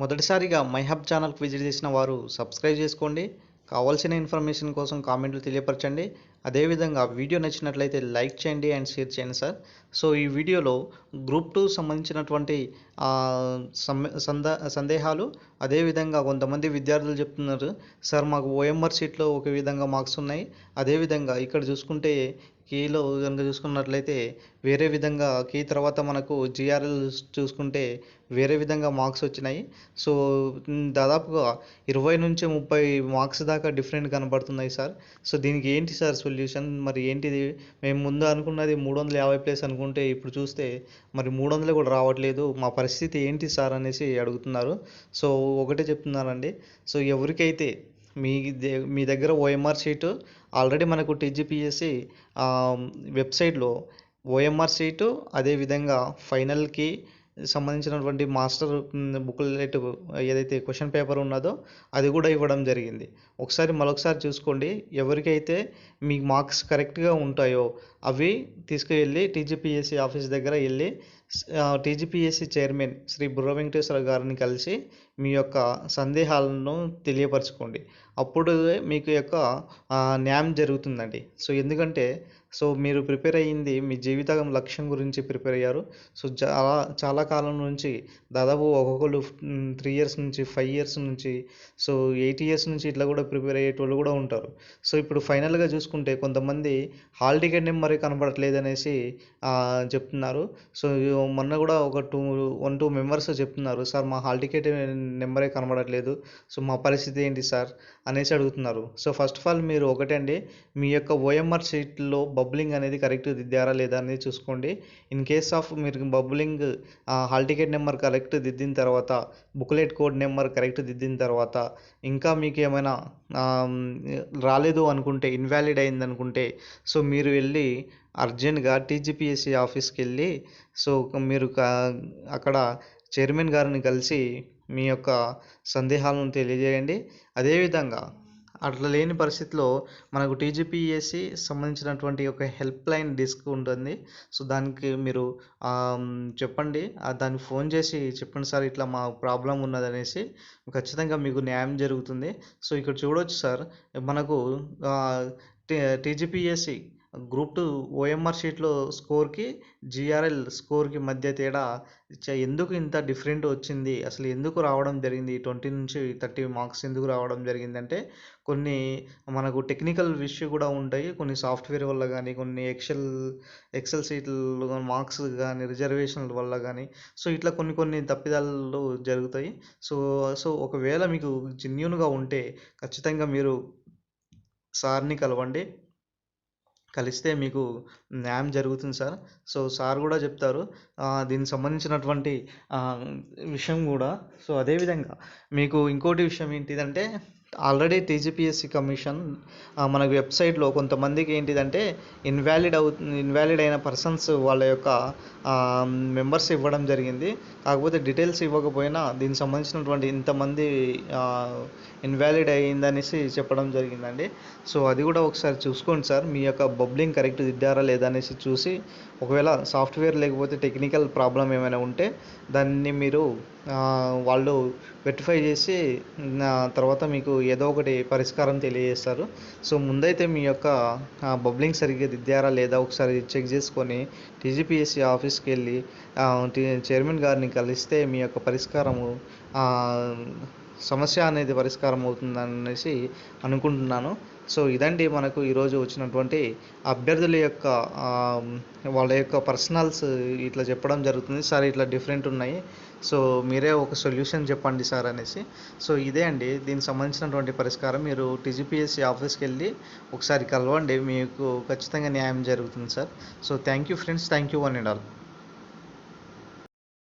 మొదటిసారిగా మైహబ్ ఛానల్కి విజిట్ చేసిన వారు సబ్స్క్రైబ్ చేసుకోండి. కావాల్సిన ఇన్ఫర్మేషన్ కోసం కామెంట్లు తెలియపరచండి. అదేవిధంగా వీడియో నచ్చినట్లయితే లైక్ చేయండి అండ్ షేర్ చేయండి సార్. సో ఈ వీడియోలో గ్రూప్ టూ సంబంధించినటువంటి సందేహాలు అదేవిధంగా కొంతమంది విద్యార్థులు చెప్తున్నారు. సార్ మాకు ఓఎంఆర్ సీట్లో ఒక విధంగా మార్క్స్ ఉన్నాయి. అదేవిధంగా ఇక్కడ చూసుకుంటే కీలో కనుక చూసుకున్నట్లయితే వేరే విధంగా కీ తర్వాత మనకు జిఆర్ఎల్ చూసుకుంటే వేరే విధంగా మార్క్స్ వచ్చినాయి. సో దాదాపుగా ఇరవై నుంచి ముప్పై మార్క్స్ దాకా డిఫరెంట్ కనబడుతున్నాయి సార్. సో దీనికి ఏంటి సార్ సొల్యూషన్? మరి ఏంటిది? మేము ముందు అనుకున్నది మూడు వందల యాభై ప్లేస్ అనుకుంటే ఇప్పుడు చూస్తే మరి మూడు వందలు కూడా రావట్లేదు. మా పరిస్థితి ఏంటి సార్ అనేసి అడుగుతున్నారు. సో ఒకటే చెప్తున్నానండి. సో ఎవరికైతే మీ దే- మీ దగ్గర ఓఎంఆర్ షీటు ఆల్రెడీ మనకు టీజీపీఎస్సి వెబ్సైట్లో ఓఎంఆర్ షీటు అదేవిధంగా ఫైనల్కి సంబంధించినటువంటి మాస్టర్ బుక్లెట్ ఏదైతే క్వశ్చన్ పేపర్ ఉన్నదో అది కూడా ఇవ్వడం జరిగింది. ఒకసారి మరొకసారి చూసుకోండి. ఎవరికైతే మీ మార్క్స్ కరెక్ట్గా ఉంటాయో అవి తీసుకువెళ్ళి టీజీపీఎస్సీ ఆఫీస్ దగ్గర వెళ్ళి టీజీపీఎస్సీ చైర్మన్ శ్రీ బుర్ర వెంకటేశ్వర గారిని కలిసి మీ యొక్క సందేహాలను తెలియపరచుకోండి. అప్పుడు మీకు యొక్క న్యాయం జరుగుతుందండి. సో ఎందుకంటే సో మీరు ప్రిపేర్ అయ్యింది మీ జీవితం లక్ష్యం గురించి ప్రిపేర్ అయ్యారు. సో చాలా చాలా కాలం నుంచి దాదాపు ఒక్కొక్కరు త్రీ ఇయర్స్ నుంచి ఫైవ్ ఇయర్స్ నుంచి సో ఎయిట్ ఇయర్స్ నుంచి ఇట్లా కూడా ప్రిపేర్ అయ్యేటోళ్ళు కూడా ఉంటారు. సో ఇప్పుడు ఫైనల్గా చూసుకుంటే కొంతమంది హాల్ టికెట్ నెంబర్ కనబడట్లేదు అనేసి చెప్తున్నారు. సో మొన్న కూడా ఒక టూ వన్ టూ మెంబర్స్ చెప్తున్నారు సార్ మా హాల్ టికెట్ నెంబరే కనబడట్లేదు. సో మా పరిస్థితి ఏంటి సార్? అనేసి అడుగుతున్నారు. సో ఫస్ట్ ఆఫ్ ఆల్ మీరు ఒకటండి మీ యొక్క ఓఎంఆర్ షీట్లో బబ్లింగ్ అనేది కరెక్ట్ దిద్దారా లేదా అనేది చూసుకోండి. ఇన్ కేస్ ఆఫ్ మీరు bubbling hall ticket number correct దిద్దిన తర్వాత బుక్లెట్ కోడ్ నెంబర్ కరెక్ట్ దిద్దిన తర్వాత ఇంకా మీకు ఏమైనా రాలేదు అనుకుంటే ఇన్వాలిడ్ అయింది అనుకుంటే సో మీరు వెళ్ళి అర్జెంట్గా టీజీపీఎస్సీ ఆఫీస్కి వెళ్ళి సో మీరు అక్కడ చైర్మన్ గారిని కలిసి మీ యొక్క సందేహాలను తెలియజేయండి. అదేవిధంగా అట్లా లేని పరిస్థితిలో మనకు టీజీపీఎస్సి సంబంధించినటువంటి ఒక హెల్ప్ లైన్ డిస్క్ ఉంటుంది. సో దానికి మీరు చెప్పండి. దాన్ని ఫోన్ చేసి చెప్పండి సార్ ఇట్లా మా ప్రాబ్లం ఉన్నదనేసి ఖచ్చితంగా మీకు న్యాయం జరుగుతుంది. సో ఇక్కడ చూడవచ్చు సార్ మనకు టీజీపీఎస్సి గ్రూప్ టూ ఓఎంఆర్ షీట్లో స్కోర్కి జిఆర్ఎల్ స్కోర్కి మధ్య తేడా ఎందుకు ఇంత డిఫరెంట్ వచ్చింది? అసలు ఎందుకు రావడం జరిగింది? ట్వంటీ నుంచి థర్టీ మార్క్స్ ఎందుకు రావడం జరిగిందంటే కొన్ని మనకు టెక్నికల్ ఇష్యూ కూడా ఉంటాయి. కొన్ని సాఫ్ట్వేర్ వల్ల కానీ కొన్ని ఎక్సెల్ ఎక్సెల్ సీట్లు మార్క్స్ కానీ రిజర్వేషన్ల వల్ల కానీ సో ఇట్లా కొన్ని కొన్ని తప్పిదాలు జరుగుతాయి. సో సో ఒకవేళ మీకు జెన్యున్గా ఉంటే ఖచ్చితంగా మీరు సార్ని కలవండి. కలిస్తే మీకు న్యాయం జరుగుతుంది సార్. సో సార్ కూడా చెప్తారు. దీనికి సంబంధించినటువంటి విషయం కూడా. సో అదేవిధంగా మీకు ఇంకోటి విషయం ఏంటిదంటే ఆల్రెడీ టీజీపీఎస్సీ కమిషన్ మన వెబ్సైట్లో కొంతమందికి ఏంటిదంటే ఇన్వాలిడ్ అవు ఇన్వాలిడ్ అయిన పర్సన్స్ వాళ్ళ యొక్క మెంబర్స్ ఇవ్వడం జరిగింది. కాకపోతే డీటెయిల్స్ ఇవ్వకపోయినా దీనికి సంబంధించినటువంటి ఇంతమంది ఇన్వాలిడ్ అయ్యిందనేసి చెప్పడం జరిగిందండి. సో అది కూడా ఒకసారి చూసుకోండి సార్. మీ యొక్క బబ్లింగ్ కరెక్ట్ దిద్దారా లేదా అనేసి చూసి ఒకవేళ సాఫ్ట్వేర్ లేకపోతే టెక్నికల్ ప్రాబ్లం ఏమైనా ఉంటే దాన్ని మీరు వాళ్ళు వెరిఫై చేసి తర్వాత మీకు ఏదో ఒకటి పరిష్కారం తెలియజేస్తారు. సో ముందైతే మీ యొక్క బబ్లింగ్ సరిగ్గా దిద్దారా లేదా ఒకసారి చెక్ చేసుకొని టీజీపీఎస్సీ ఆఫీస్కి వెళ్ళి చైర్మన్ గారిని కలిస్తే మీ యొక్క పరిష్కారము సమస్య అనేది పరిష్కారం అవుతుంది అనేసి అనుకుంటున్నాను. సో ఇదండి మనకు ఈరోజు వచ్చినటువంటి అభ్యర్థుల యొక్క వాళ్ళ యొక్క పర్సనల్స్ ఇట్లా చెప్పడం జరుగుతుంది. సార్ ఇట్లా డిఫరెంట్ ఉన్నాయి. సో మీరే ఒక సొల్యూషన్ చెప్పండి సార్ అనేసి. సో ఇదే అండి. దీనికి సంబంధించినటువంటి పరిష్కారం మీరు టీజీపీఎస్సీ ఆఫీస్కి వెళ్ళి ఒకసారి కలవండి. మీకు ఖచ్చితంగా న్యాయం జరుగుతుంది sir. So thank you friends. Thank you one and all.